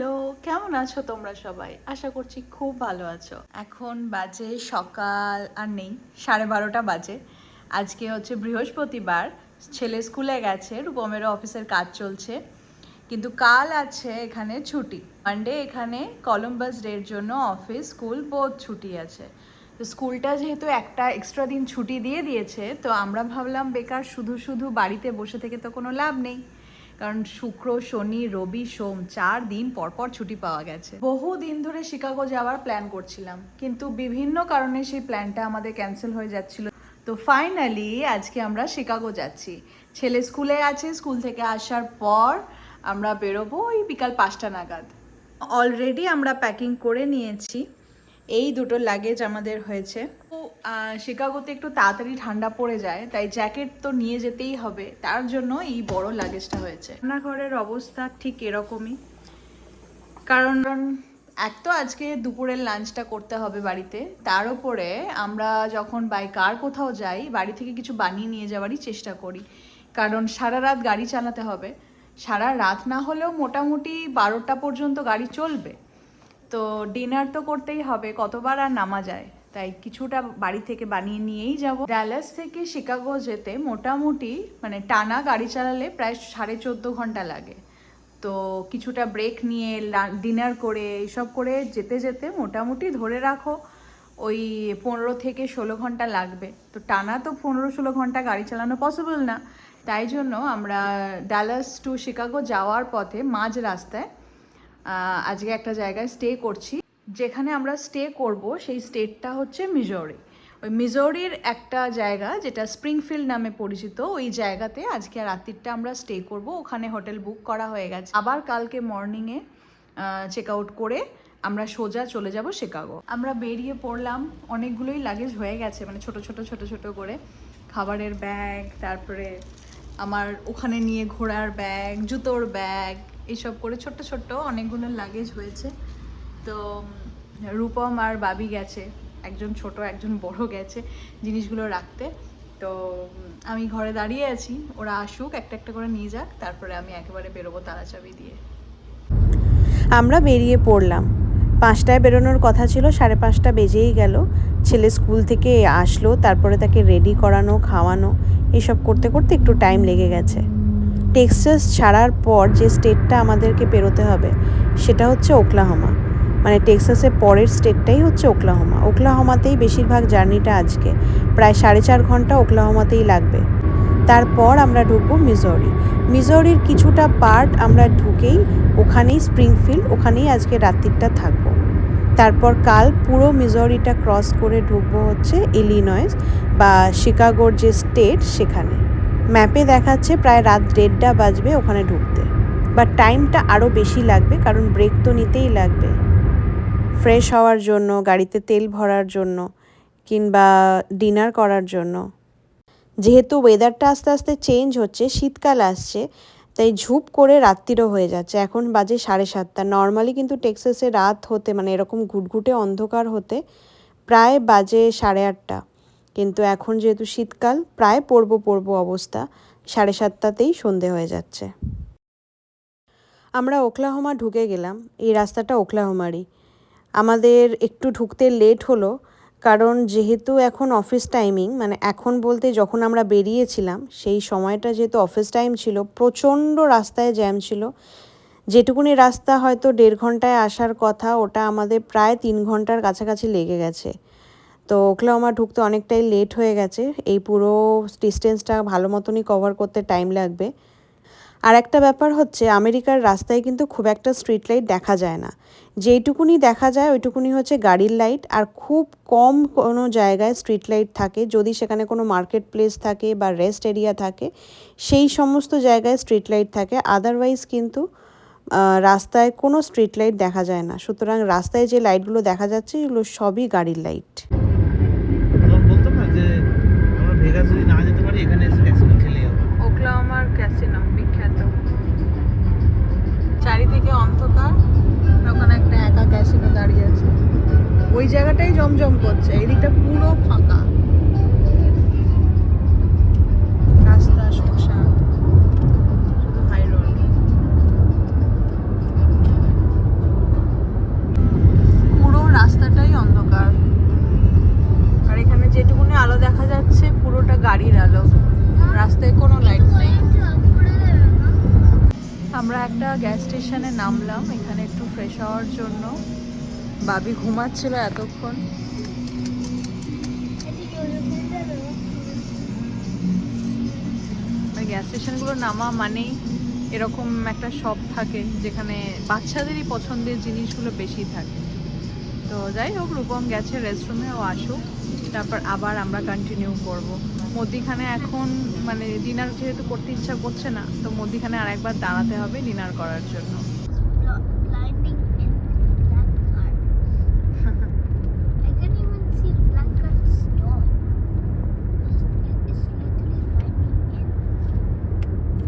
Hello, কেমন আছো তোমরা সবাই? আশা করছি খুব ভালো আছো। এখন বাজে সকাল, আর নেই, সাড়ে বারোটা বাজে। আজকে হচ্ছে বৃহস্পতিবার, ছেলে স্কুলে গেছে, রূপমেরও অফিসের কাজ চলছে। কিন্তু কাল আছে এখানে ছুটি। মানডে এখানে কলম্বাস ডের জন্য অফিস স্কুল বোধ ছুটি আছে। তো স্কুলটা যেহেতু একটা এক্সট্রা দিন ছুটি দিয়ে দিয়েছে, তো আমরা ভাবলাম বেকার শুধু শুধু বাড়িতে বসে থেকে তো কোনো লাভ নেই। কারণ শুক্র, শনি, রবি, সোম চার দিন পরপর ছুটি পাওয়া গেছে। বহু দিন ধরে শিকাগো যাওয়ার প্ল্যান করছিলাম, কিন্তু বিভিন্ন কারণে সেই প্ল্যানটা আমাদের ক্যান্সেল হয়ে যাচ্ছিল। তো ফাইনালি আজকে আমরা শিকাগো যাচ্ছি। ছেলে স্কুলে আছে, স্কুল থেকে আসার পর আমরা বেরোবো ওই বিকাল পাঁচটা নাগাদ। অলরেডি আমরা প্যাকিং করে নিয়েছি। এই দুটো লাগেজ আমাদের হয়েছে। শিকাগোতে একটু তাড়াতাড়ি ঠান্ডা পড়ে যায় তাই জ্যাকেট তো নিয়ে যেতেই হবে। তার জন্য এই বড় লাগেজটা হয়েছে। রান্নাঘরের অবস্থা ঠিক এরকমই। কারণ এক তো আজকে দুপুরের লাঞ্চটা করতে হবে বাড়িতে। তার উপরে আমরা যখন বাই কার কোথাও যাই বাড়ি থেকে কিছু বানিয়ে নিয়ে যাওয়ারই চেষ্টা করি। কারণ সারা রাত গাড়ি চালাতে হবে। সারা রাত না হলেও মোটামুটি বারোটা পর্যন্ত গাড়ি চলবে। তো ডিনার তো করতেই হবে কতবার আর নামা যায়। তাই কিছুটা বাড়ি থেকে বানিয়ে নিয়েই যাব। ড্যালাস থেকে শিকাগো যেতে মোটামুটি মানে টানা গাড়ি চালালে প্রায় সাড়ে চোদ্দ ঘণ্টা লাগে। তো কিছুটা ব্রেক নিয়ে ডিনার করে এইসব করে যেতে যেতে মোটামুটি ধরে রাখো ওই পনেরো থেকে ষোলো ঘণ্টা লাগবে। তো টানা তো পনেরো ষোলো ঘণ্টা গাড়ি চালানো পসিবল না। তাই জন্য আমরা ডালাস টু শিকাগো যাওয়ার পথে মাঝ রাস্তায় আজকে একটা জায়গায় স্টে করছি। যেখানে আমরা স্টে করব, সেই স্টেটটা হচ্ছে মিজোরি ওই মিজোরির একটা জায়গা যেটা স্প্রিংফিল্ড নামে পরিচিত, ওই জায়গাতে আজকে রাত্রিটা আমরা স্টে করব। ওখানে হোটেল বুক করা হয়ে গেছে। আবার কালকে মর্নিংয়ে চেক আউট করে আমরা সোজা চলে যাব শিকাগো আমরা বেরিয়ে পড়লাম, অনেকগুলোই লাগেজ হয়ে গেছে মানে ছোট ছোট ছোট ছোট করে। খাবারের ব্যাগ তারপরে আমার ওখানে নিয়ে ঘোরার ব্যাগ জুতোর ব্যাগ এইসব করে ছোট্ট ছোট্ট অনেকগুলো লাগেজ হয়েছে। তো রূপম আর বাবি গেছে, একজন ছোট, একজন বড় গেছে জিনিসগুলো রাখতে। তো আমি ঘরে দাঁড়িয়ে আছি, ওরা আসুক, একটা একটা করে নিয়ে যাক, তারপরে আমি একেবারে বেরোবো তালা চাবি দিয়ে। আমরা বেরিয়ে পড়লাম। পাঁচটায় বেরোনোর কথা ছিল, সাড়ে পাঁচটা বেজেই গেল। ছেলে স্কুল থেকে আসলো, তারপরে তাকে রেডি করানো, খাওয়ানো, এসব করতে করতে একটু টাইম লেগে গেছে। টেক্সাস ছাড়ার পর যে স্টেটটা আমাদেরকে পেরোতে হবে, সেটা হচ্ছে ওকলাহমা মানে টেক্সাসের পরের স্টেটটাই হচ্ছে ওকলাহমা। ওকলাহমাতেই বেশিরভাগ জার্নিটা আজকে। প্রায় সাড়ে চার ঘণ্টা ওকলাহমাতেই লাগবে। তারপর আমরা ঢুকবো মিজোরি। মিজোরির কিছুটা পার্ট আমরা ঢুকেই ওখানেই স্প্রিংফিল্ড, ওখানেই আজকে রাত্রিটা থাকব। তারপর কাল পুরো মিজোরিটা ক্রস করে ঢুকবো হচ্ছে ইলিনয়েস বা শিকাগোর যে স্টেট সেখানে। ম্যাপে দেখাচ্ছে প্রায় রাত দেড়টা বাজবে ওখানে ঢুকতে। বাট টাইমটা আরও বেশি লাগবে, কারণ ব্রেক তো নিতেই লাগবে। ফ্রেশ হওয়ার জন্য, গাড়িতে তেল ভরার জন্য কিংবা ডিনার করার জন্য। যেহেতু ওয়েদারটা আস্তে আস্তে চেঞ্জ হচ্ছে, শীতকাল আসছে, তাই ঝুপ করে রাত্রিরও হয়ে যাচ্ছে। এখন বাজে সাড়ে সাতটা। নর্মালি কিন্তু টেক্সাসে রাত হতে মানে এরকম ঘুটঘুটে অন্ধকার হতে প্রায় বাজে সাড়ে আটটা। কিন্তু এখন যেহেতু শীতকাল, প্রায় পড়ব পড়ব অবস্থা, সাড়ে সাতটাতেই সন্ধে হয়ে যাচ্ছে। আমরা ওকলাহোমা ঢুকে গেলাম। এই রাস্তাটা ওকলাহোমারই। আমাদের একটু ঢুকতে লেট হলো, কারণ যেহেতু এখন অফিস টাইমিং মানে এখন বলতে যখন আমরা বেরিয়েছিলাম, সেই সময়টা যেহেতু অফিস টাইম ছিল, প্রচণ্ড রাস্তায় জ্যাম ছিল। যেটুকুনি রাস্তা হয়তো দেড় ঘন্টায় আসার কথা, ওটা আমাদের প্রায় তিন ঘণ্টার কাছাকাছি লেগে গেছে। তো ওকলাহোমা ঢুকতে অনেকটাই লেট হয়ে গেছে, এই পুরো ডিস্টেন্সটা ভালো মতনই কভার করতে টাইম লাগবে। আর একটা ব্যাপার হচ্ছে, আমেরিকার রাস্তায় কিন্তু খুব একটা স্ট্রিট লাইট দেখা যায় না। যেইটুকুনি দেখা যায়, ওইটুকুনি হচ্ছে গাড়ির লাইট আর খুব কম কোনো জায়গায় স্ট্রিট লাইট থাকে। যদি সেখানে কোনো মার্কেট প্লেস থাকে বা রেস্ট এরিয়া থাকে, সেই সমস্ত জায়গায় স্ট্রিট লাইট থাকে। আদারওয়াইজ কিন্তু রাস্তায় কোনো স্ট্রিট লাইট দেখা যায় না। সুতরাং রাস্তায় যে লাইটগুলো দেখা যাচ্ছে, এগুলো সবই গাড়ির লাইট বলতাম না যে, আমরা ভেগাস যদি না যেতে পারি, এখানে যাব ওকলাহোমার ক্যাসিনো, বিখ্যাত। চারিদিকে অন্ধকার, ওখানে একটা একা ক্যাসিনো দাঁড়িয়ে আছে। ওই জায়গাটাই জমজম করছে, এই দিকটা পুরো ফাঁকা। রাস্তা স্টেশনে নামলাম, এখানে একটু ফ্রেশ হওয়ার জন্য। বাবি ঘুমাচ্ছিল এতক্ষণ। মানে গ্যাস স্টেশনগুলো নামা মানেই এরকম একটা শপ থাকে, যেখানে বাচ্চাদেরই পছন্দের জিনিসগুলো বেশি থাকে। তো যাই হোক, রূপম গেছে রেস্টরুমে ও আসুক। তারপর আবার আমরা কন্টিনিউ করব মধ্যিখানে এখন মানে ডিনার যেহেতু করতে ইচ্ছা করছে না, তো মধ্যিখানে আর একবার দাঁড়াতে হবে ডিনার করার জন্য.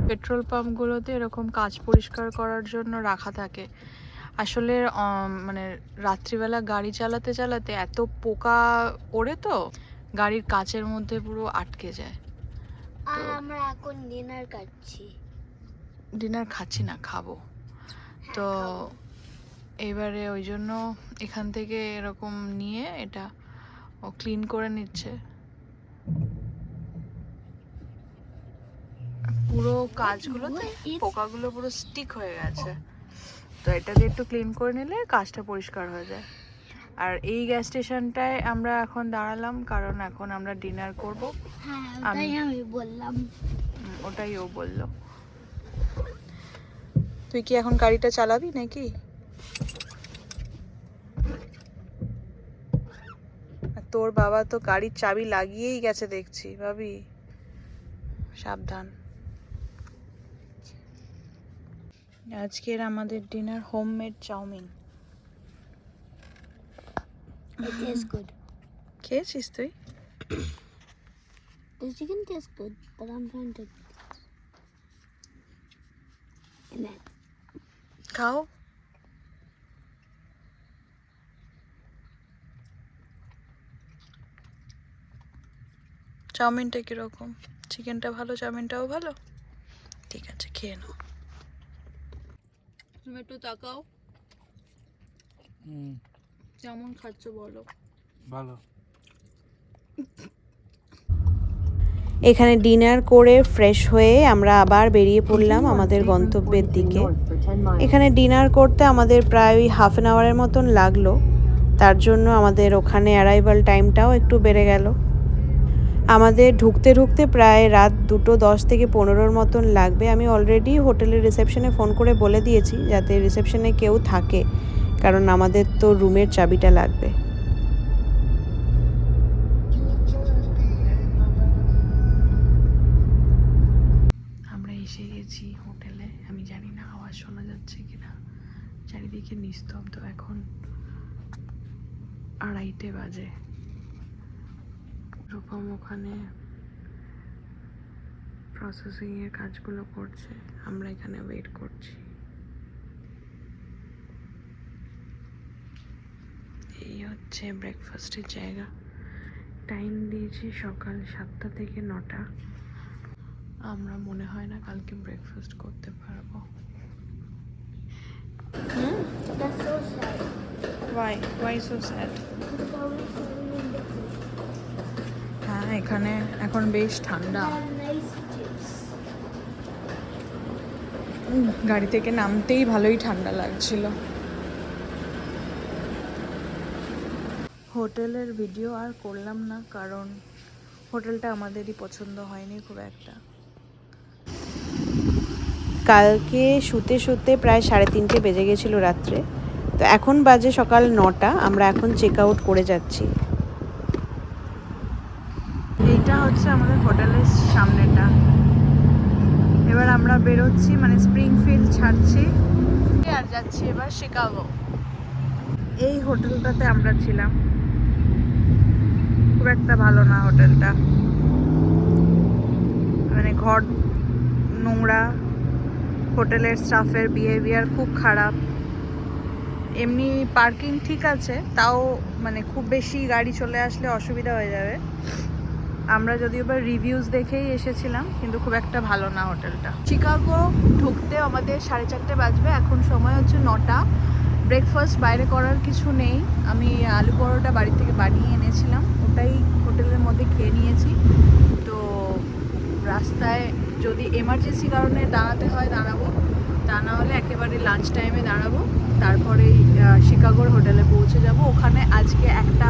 পেট্রোল পাম্পগুলোতে এরকম কাজ পরিষ্কার করার জন্য রাখা থাকে আসলে মানে রাত্রিবেলা গাড়ি চালাতে চালাতে এত পোকা ওড়ে তো গাড়ির কাচের মধ্যে পুরো আটকে যায়। আর আমরা এখন ডিনার কাটছি ডিনার খাচ্ছি না খাব। তো এবারে ওই জন্য এখান থেকে এরকম নিয়ে এটা ও ক্লিন করে নিচ্ছে। পুরো কাজগুলোতে পোকাগুলো পুরো স্টিক হয়ে গেছে। তো এটাকে একটু ক্লিন করে নিলে কাজটা পরিষ্কার হয়ে যায়। আর এই গ্যাস স্টেশনটায় আমরা এখন দাঁড়ালাম কারণ এখন আমরা ডিনার করব। হ্যাঁ আমি- বললাম। ওটাই ও বলল। তুই কি এখন গাড়িটা চালাবি নাকি? আর তোর বাবা তো গাড়ির চাবি লাগিয়েই গেছে দেখছি ভাবি। সাবধান। আজকের আমাদের dinner homemade chow mein It tastes good. খেয়েছিস তুই? The chicken tastes good, but I'm trying to. And then খাও। চাউমিনটা কীরকম? চিকেনটা ভালো চাউমিনটাও ভালো? ঠিক আছে খেয়ে নাও। তুমি একটু তাকাও। কেমন খাচ্ছ বলো। ভালো। এখানে ডিনার করে ফ্রেশ হয়ে আমরা আবার বেরিয়ে পড়লাম আমাদের গন্তব্যের দিকে। এখানে ডিনার করতে আমাদের প্রায় ওই হাফ অ্যান আওয়ারের মতন লাগল। তার জন্য আমাদের ওখানে অ্যারাইভাল টাইমটাও একটু বেড়ে গেল। আমাদের ঢুকতে ঢুকতে প্রায় রাত দুটো দশ থেকে পনেরোর মতন লাগবে। আমি অলরেডি হোটেলের রিসেপশনে ফোন করে বলে দিয়েছি যাতে রিসেপশনে কেউ থাকে, কারণ আমাদের তো রুমের চাবিটা লাগবে। আমরা এসে গেছি হোটেলে। আমি জানি না আওয়াজ শোনা যাচ্ছে কিনা। চারিদিকে নিস্তব্ধ এখন আড়াইটে বাজে। রূপম ওখানে প্রসেসিংয়ের কাজগুলো করছে। আমরা এখানে ওয়েট করছি। এই হচ্ছে ব্রেকফাস্টের জায়গা। টাইম দিয়েছি সকাল সাতটা থেকে নটা। আমরা মনে হয় না কালকে ব্রেকফাস্ট করতে পারব। that's so sad. এখানে এখন বেশ ঠান্ডা। গাড়ি থেকে নামতেই ভালোই ঠান্ডা লাগছিল। হোটেলের ভিডিও আর করলাম না, কারণ হোটেলটা আমাদেরই পছন্দ হয়নি খুব একটা। কালকে শুতে শুতে প্রায় সাড়ে তিনটে বেজে গেছিল রাত্রে। তো এখন বাজে সকাল নটা, আমরা এখন চেক আউট করে যাচ্ছি। হচ্ছে আমাদের হোটেলের সামনেটা। এবার আমরা বেরোচ্ছি মানে স্প্রিংফিল্ড ছাড়ছি। আর যাচ্ছি এবার শিকাগো এই হোটেলটাতে আমরা ছিলাম। খুব একটা ভালো না হোটেলটা। মানে ঘর, নোংরা, হোটেলের স্টাফের বিহেভিয়ার খুব খারাপ। এমনি পার্কিং ঠিক আছে, তাও মানে খুব বেশি গাড়ি চলে আসলে অসুবিধা হয়ে যাবে। আমরা যদিও বা রিভিউজ দেখেই এসেছিলাম, কিন্তু খুব একটা ভালো না হোটেলটা। শিকাগো ঢুকতে আমাদের সাড়ে চারটে বাজবে, এখন সময় হচ্ছে নটা। ব্রেকফাস্ট বাইরে করার কিছু নেই। আমি আলু পরোটা বাড়ি থেকে বানিয়ে এনেছিলাম, ওটাই হোটেলের মধ্যে খেয়ে নিয়েছি। তো রাস্তায় যদি এমার্জেন্সি কারণে দাঁড়াতে হয়, দাঁড়াবো। তা না হলে একেবারে লাঞ্চ টাইমে দাঁড়াবো। তারপরেই আহ, শিকাগোর হোটেলে পৌঁছে যাব। ওখানে আজকে একটা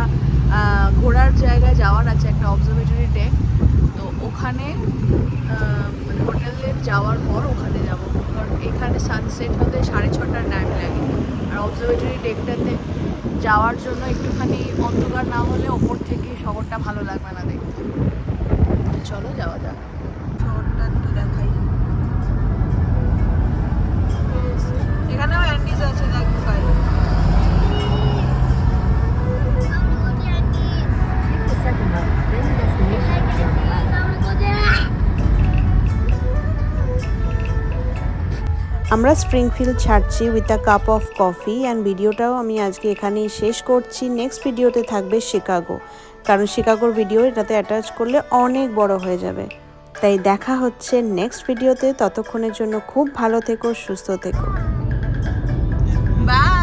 ঘোরার জায়গায় যাওয়ার আছে একটা অবজারভেটরি ডেক তো ওখানে মানে হোটেলে যাওয়ার পর ওখানে যাব। কারণ এখানে সানসেট হতে সাড়ে ছটার টাইম লাগে। আর অবজারভেটরি ডেকটাতে যাওয়ার জন্য একটুখানি অন্ধকার না হলে ওপর থেকে শহরটা ভালো লাগবে না দেখতে। চলো যাওয়া যাক। শহরটা একটু দেখাই। আমরা স্প্রিংফিল্ড ছাড়ছি with a cup of coffee and ভিডিওটাও আমি আজকে এখানেই শেষ করছি। নেক্সট ভিডিওতে থাকবে শিকাগো কারণ শিকাগোর ভিডিও এটাতে অ্যাটাচ করলে অনেক বড় হয়ে যাবে। তাই দেখা হচ্ছে নেক্সট ভিডিওতে ততক্ষণের জন্য খুব ভালো থেকো, সুস্থ থেকো। বাই